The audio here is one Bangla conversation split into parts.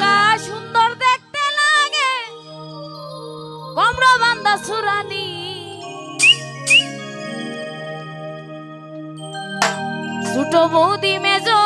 দুর্গা সুন্দর দেখতে লাগে। কমরা বান্দা সুরানি। ছোট বৌদি মেজো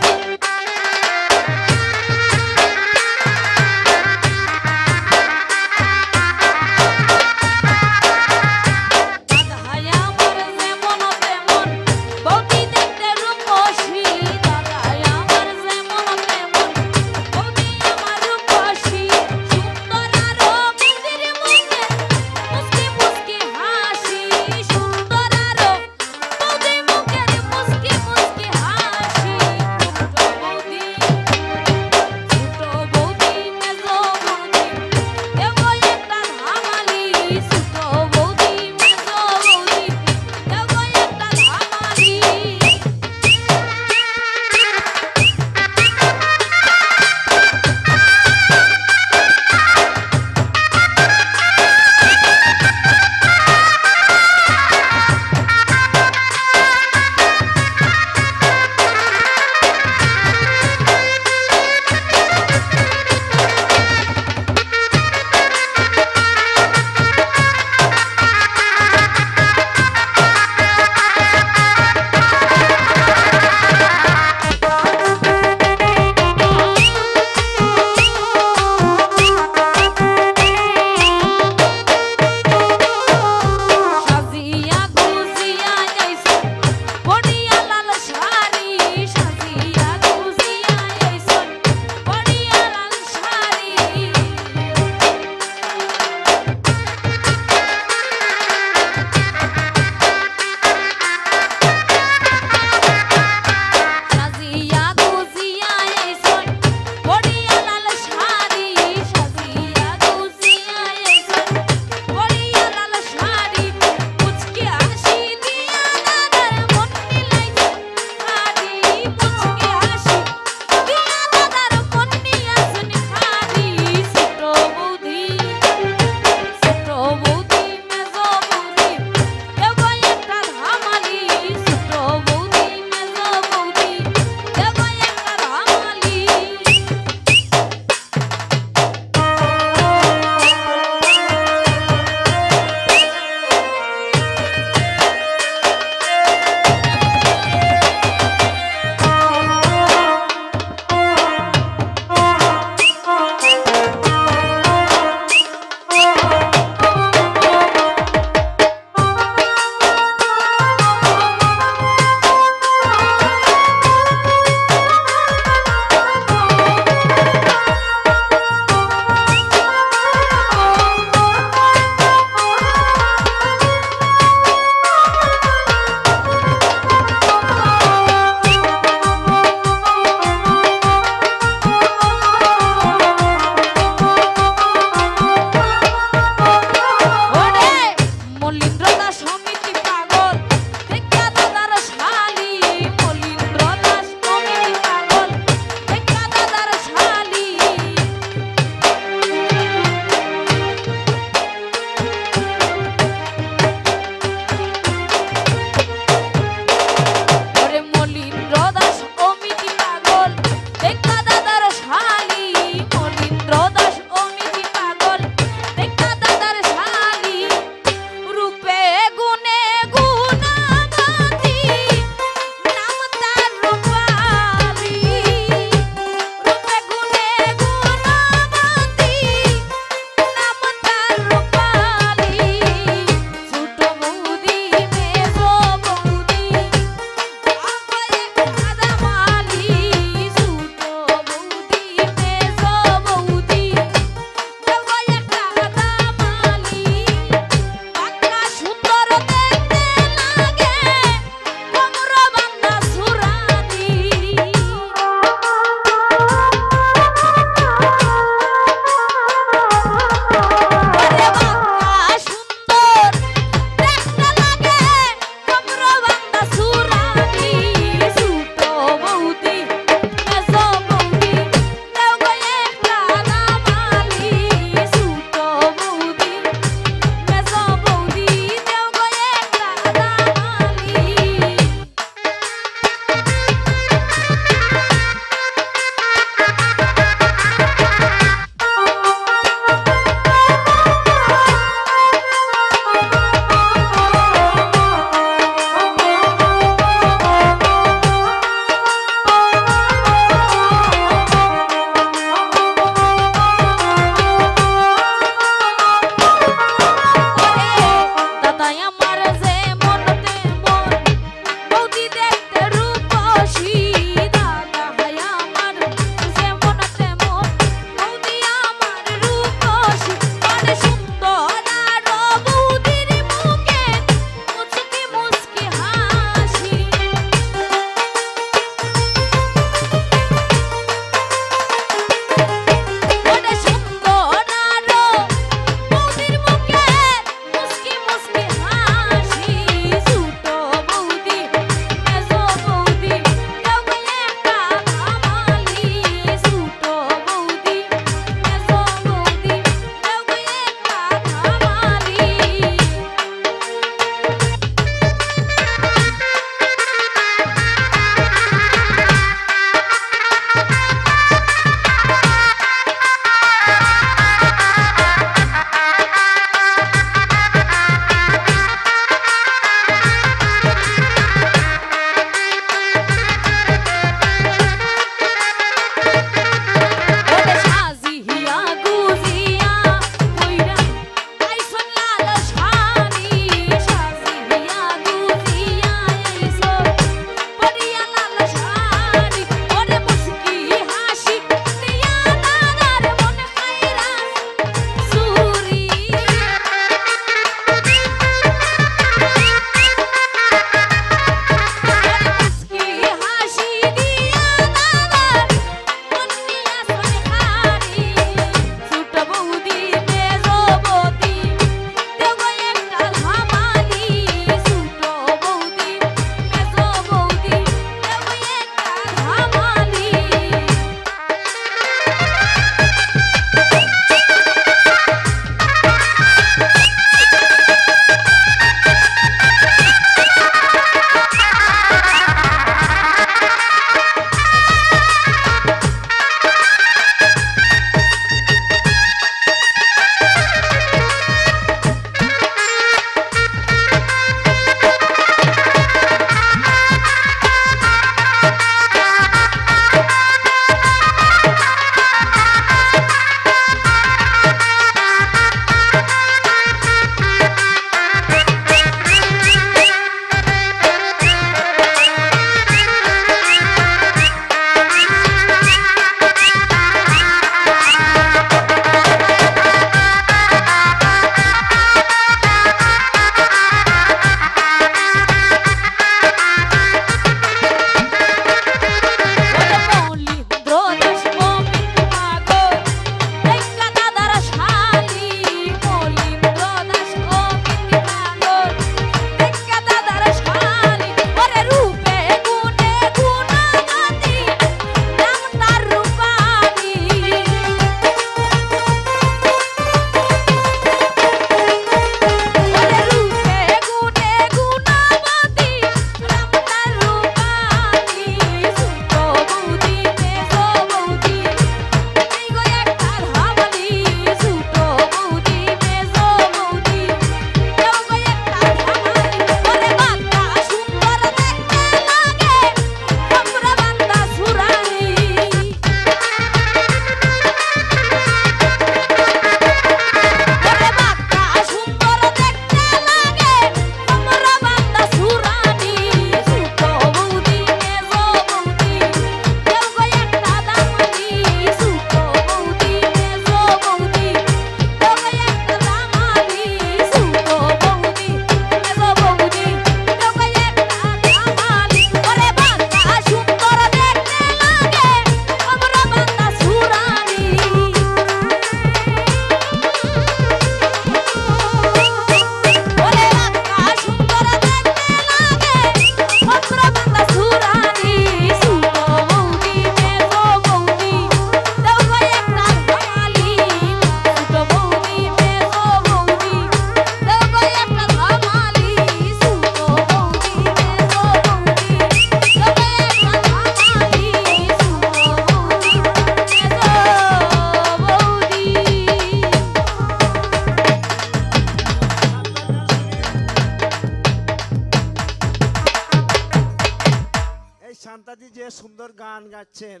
দাদি যে সুন্দর গান গাচ্ছেন,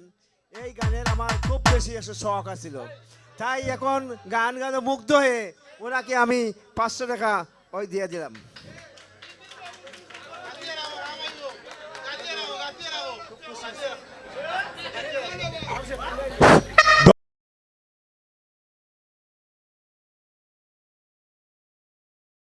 এই গানের আমার খুব বেশি এসে শখ আছিল। তাই এখন গান গানে মুগ্ধ হয়ে ওনাকে আমি পাঁচশো টাকা ওই দিয়ে দিলাম।